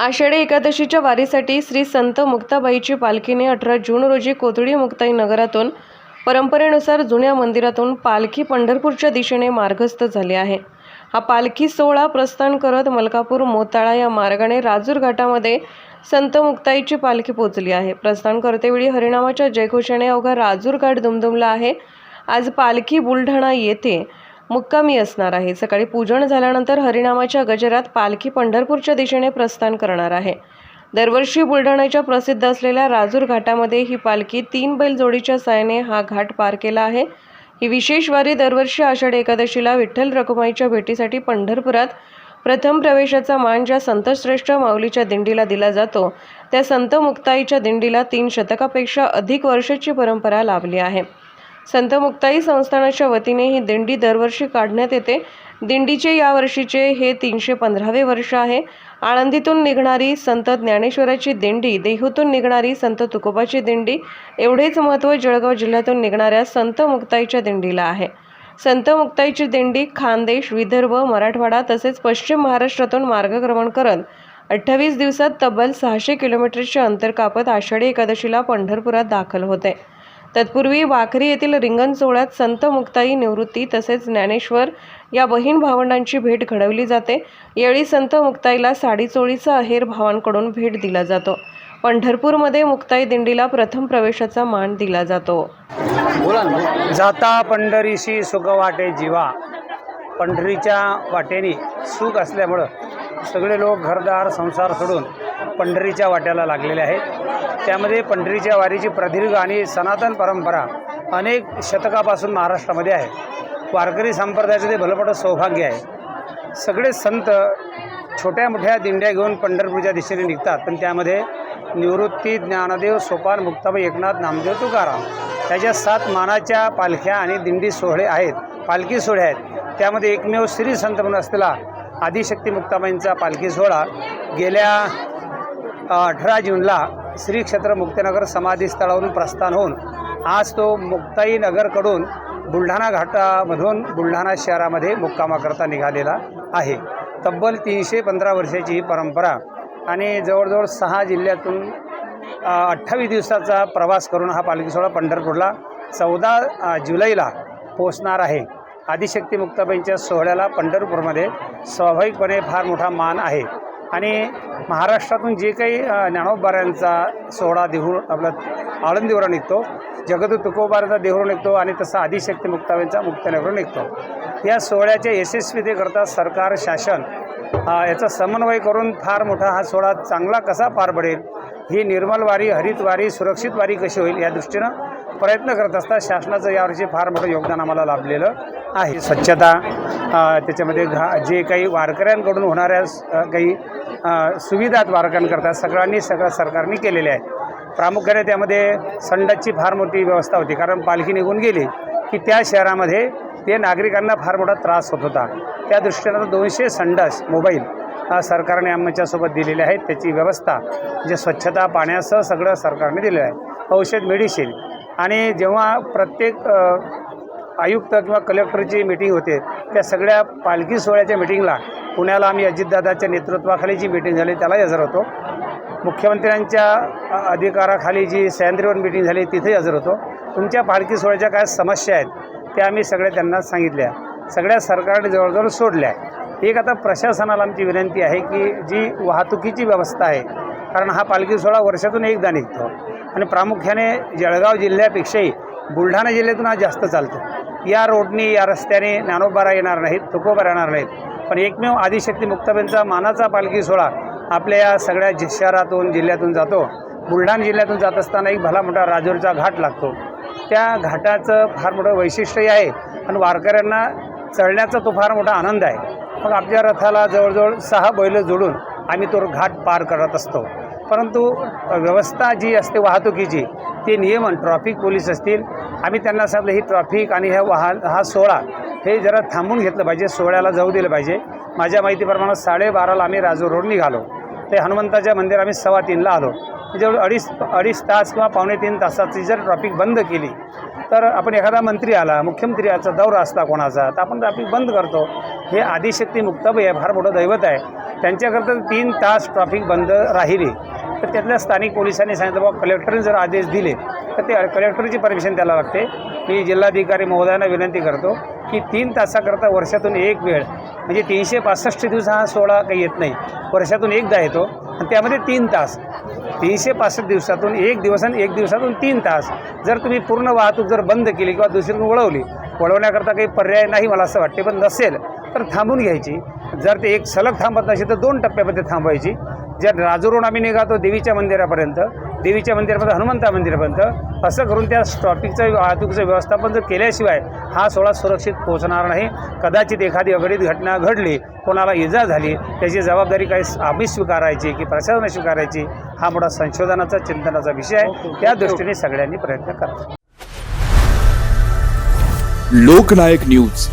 आषाढी एकादशीच्या वारीसाठी श्री संत मुक्ताबाईची पालखीने अठरा जून रोजी कोथळी मुक्ताई नगरातून परंपरेनुसार जुन्या मंदिरातून पालखी पंढरपूरच्या दिशेने मार्गस्थ झाली आहे. हा पालखी सोहळा प्रस्थान करत मलकापूर मोताळा या मार्गाने राजूर घाटामध्ये संत मुक्ताईची पालखी पोचली आहे. प्रस्थान करतेवेळी हरिनामाच्या जयघोषाने अवघा राजूर घाट दुमदुमला आहे. आज पालखी बुलढाणा येथे मुक्कामी असणार आहे. सकाळी पूजन झाल्यानंतर हरिनामाच्या गजरात पालखी पंढरपूरच्या दिशेने प्रस्थान करणार आहे. दरवर्षी बुलढाण्याच्या प्रसिद्ध असलेल्या राजूर घाटामध्ये ही पालखी तीन बैल जोडीच्या साहाय्याने हा घाट पार केला आहे. ही विशेष वारी दरवर्षी आषाढी एकादशीला विठ्ठल रखुमाईच्या भेटीसाठी पंढरपुरात प्रथम प्रवेशाचा मान ज्या संतश्रेष्ठ माऊलीच्या दिंडीला दिला जातो त्या संत मुक्ताईच्या दिंडीला तीन शतकापेक्षा अधिक वर्षाची परंपरा लाभली आहे. संत मुक्ताई संस्थानाच्या वतीने ही दिंडी दरवर्षी काढण्यात येते. दिंडीचे यावर्षीचे हे तीनशे पंधरावे वर्ष आहे. आळंदीतून निघणारी संत ज्ञानेश्वराची दिंडी देहूतून निघणारी संत तुकोबाची दिंडी एवढेच महत्त्व जळगाव जिल्ह्यातून निघणाऱ्या संत मुक्ताईच्या दिंडीला आहे. संत मुक्ताईची दिंडी खानदेश विदर्भ मराठवाडा तसेच पश्चिम महाराष्ट्रातून मार्गक्रमण करत अठ्ठावीस दिवसात तब्बल सहाशे किलोमीटरचे अंतर कापत आषाढी एकादशीला पंढरपुरात दाखल होते. तत्पूर्वी वाखरी येथील रिंगण सोहळ्यात संत मुक्ताई निवृत्ती तसेच ज्ञानेश्वर या बहीण भावंडांची भेट घडवली जाते. यावेळी संत मुक्ताईला साडीचोळीचा अहेर भावांकडून भेट दिला जातो. पंढरपूरमध्ये मुक्ताई दिंडीला प्रथम प्रवेशाचा मान दिला जातो. बोला ना. जाता पंढरीशी सुख वाटे जीवा. पंढरीच्या वाटेने सुख असल्यामुळं सगळे लोक घरदार संसार सोडून पंढरीच्या वाट्याला लागलेले आहेत. त्यामध्ये पंढरीच्या वारीची प्रदीर्घ आणि सनातन परंपरा अनेक शतकापासून महाराष्ट्रामध्ये आहे. वारकरी संप्रदायाचं ते भलपटं सौभाग्य आहे. सगळे संत छोट्या मोठ्या दिंड्या घेऊन पंढरपूरच्या दिशेने निघतात. पण त्यामध्ये निवृत्ती ज्ञानदेव सोपान मुक्ताबाई एकनाथ नामदेव तुकाराम त्याच्या सात मानाच्या पालख्या आणि दिंडी सोहळे आहेत. पालखी सोहळे आहेत. त्यामध्ये एकमेव श्री संत म्हणून असलेला आदिशक्ती मुक्ताबाईंचा पालखी सोहळा गेल्या अठरा जूनला श्री क्षेत्र मुक्तीनगर समाधीस्थळावरून प्रस्थान होऊन आज तो मुक्ताईनगरकडून बुलढाणा घाटामधून बुलढाणा शहरामध्ये मुक्कामाकरता निघालेला आहे. तब्बल तीनशे पंधरा वर्षाची ही परंपरा आणि जवळजवळ सहा जिल्ह्यातून अठ्ठावीस दिवसाचा प्रवास करून हा पालखी सोहळा पंढरपूरला चौदा जुलैला पोचणार आहे. आदिशक्ती मुक्ताबाईंच्या सोहळ्याला पंढरपूरमध्ये स्वाभाविकपणे फार मोठा मान आहे. आणि महाराष्ट्रातून जे काही अ, ज्ञानोबाऱ्यांचा सोहळा देहूर आपला आळंदीवर निघतो जगदू तुकोबाराचा देहूरून निघतो आणि तसा आदिशक्ती मुक्ताबाईंचा मुक्तानगरून निघतो. या सोहळ्याच्या यशस्वीतेकरता सरकार शासन याचा समन्वय करून फार मोठा हा सोहळा चांगला कसा पार पडेल ही निर्मल वारी हरित वारी सुरक्षित वारी कशी होईल या दृष्टीनं प्रयत्न करत असतात शासनाचं यावर्षी फार मोठं योगदान आम्हाला लाभलेलं आहे. स्वच्छता त्याच्यामध्ये घा जे काही वारकऱ्यांकडून होणाऱ्या काही सुविधा द्वारकांकरता सगळ्यांनी सगळं सरकारने केलेले आहे प्रामुख्याने त्यामध्ये संडासची फार मोठी व्यवस्था होती. कारण पालखी निघून गेली की त्या शहरामध्ये ते नागरिकांना फार मोठा त्रास होत होता. त्या दृष्टीनं दोनशे संडास मोबाईल सरकारने आमच्यासोबत दिलेले आहेत. त्याची व्यवस्था म्हणजे स्वच्छता पाण्यासह सगळं सरकारने दिलेलं आहे. औषध मेडिसिन आणि जेव्हा प्रत्येक आयुक्त किंवा कलेक्टरची मिटिंग होते त्या सगळ्या पालखी सोहळ्याच्या मिटिंगला पुण्याला आम्ही अजितदादाच्या नेतृत्वाखाली जी मीटिंग झाली त्यालाही हजर होतो. मुख्यमंत्र्यांच्या अधिकाराखाली जी सह्याद्रीवर मीटिंग झाली तिथेही हजर होतो. तुमच्या पालखी सोहळ्याच्या काय समस्या आहेत त्या आम्ही सगळ्या त्यांना सांगितल्या. सगळ्या सरकारने जवळजवळ सोडल्या. एक आता प्रशासनाला आमची विनंती आहे की जी वाहतुकीची व्यवस्था आहे कारण हा पालखी सोहळा वर्षातून एकदा निघतो. आणि प्रामुख्याने जळगाव जिल्ह्यापेक्षाही बुलढाणा जिल्ह्यातून हा जास्त चालतो. या रोडनी या रस्त्याने ज्ञानोबारा येणार नाहीत तुकोबारा येणार नाहीत. पण एकमेव आदिशक्ती मुक्ताबेनचा मानाचा पालखी सोहळा आपल्या या सगळ्या जि- शहरातून जिल्ह्यातून जातो. बुलढाणा जिल्ह्यातून जात असताना एक भला मोठा राजूरचा घाट लागतो. त्या घाटाचं फार मोठं वैशिष्ट्यही आहे आणि वारकऱ्यांना चढण्याचा तो फार मोठा आनंद आहे. मग आपल्या रथाला जवळजवळ सहा बैल जोडून आम्ही तो घाट पार करत असतो. परंतु व्यवस्था जी असते वाहतुकीची ते नियमन ट्रॉफिक पोलीस असतील. आम्ही त्यांना सांगितलं ही ट्रॉफिक आणि ह्या वाहन हा सोहळा हे जरा थांबून घेतलं पाहिजे सोहळ्याला जाऊ दिलं पाहिजे. माझ्या माहितीप्रमाणे साडेबाराला आम्ही राजूर रोड निघालो. ते हनुमंताच्या मंदिर आम्ही सव्वा तीनला आलो. जवळ अडीच अडीच तास किंवा पावणे तीन तासाची जर ट्रॉफिक बंद केली तर आपण एखादा मंत्री आला मुख्यमंत्री याचा दौरा असता कोणाचा तर आपण ट्रॅफिक बंद करतो. हे आदिशक्ती मुक्ताबाई आहे फार मोठं दैवत आहे. त्यांच्याकरता तीन तास ट्रॉफिक बंद राहिली. तर त्यातल्या स्थानिक पोलिसांनी सांगितलं बाबा कलेक्टरने जर आदेश दिले तर ते कलेक्टरची परमिशन त्याला लागते. मी जिल्हाधिकारी महोदयांना विनंती करतो की तीन तासाकरता वर्षातून एक वेळ म्हणजे तीनशे पासष्ट दिवस हा सोहळा काही येत नाही. वर्षातून एकदा येतो आणि त्यामध्ये तीन तास. तीनशे पासष्ट दिवसातून एक दिवस आणि एक दिवसातून तीन तास. जर तुम्ही पूर्ण वाहतूक जर बंद केली किंवा दुसरीकडून वळवली वळवण्याकरता काही पर्याय नाही मला असं वाटते पण नसेल तर थांबून घ्यायची. जर ते एक सलग थांबत नसेल तर दोन टप्प्यामध्ये थांबवायची. जर राजूरून आम्ही निघातो देवीच्या मंदिरापर्यंत देवीच्या मंदिरापर्यंत हनुमंता मंदिरापर्यंत असं करून त्या ट्रॉफिकचं वाहतुकीचं व्यवस्थापन जर केल्याशिवाय हा सोहळा सुरक्षित पोहोचणार नाही. कदाचित एखादी अघटित घटना घडली कोणाला इजा झाली त्याची जबाबदारी काही आम्ही स्वीकारायची की प्रशासनाने स्वीकारायची हा मोठा संशोधनाचा चिंतनाचा विषय आहे. त्या दृष्टीने सगळ्यांनी प्रयत्न करा लोकनायक न्यूज.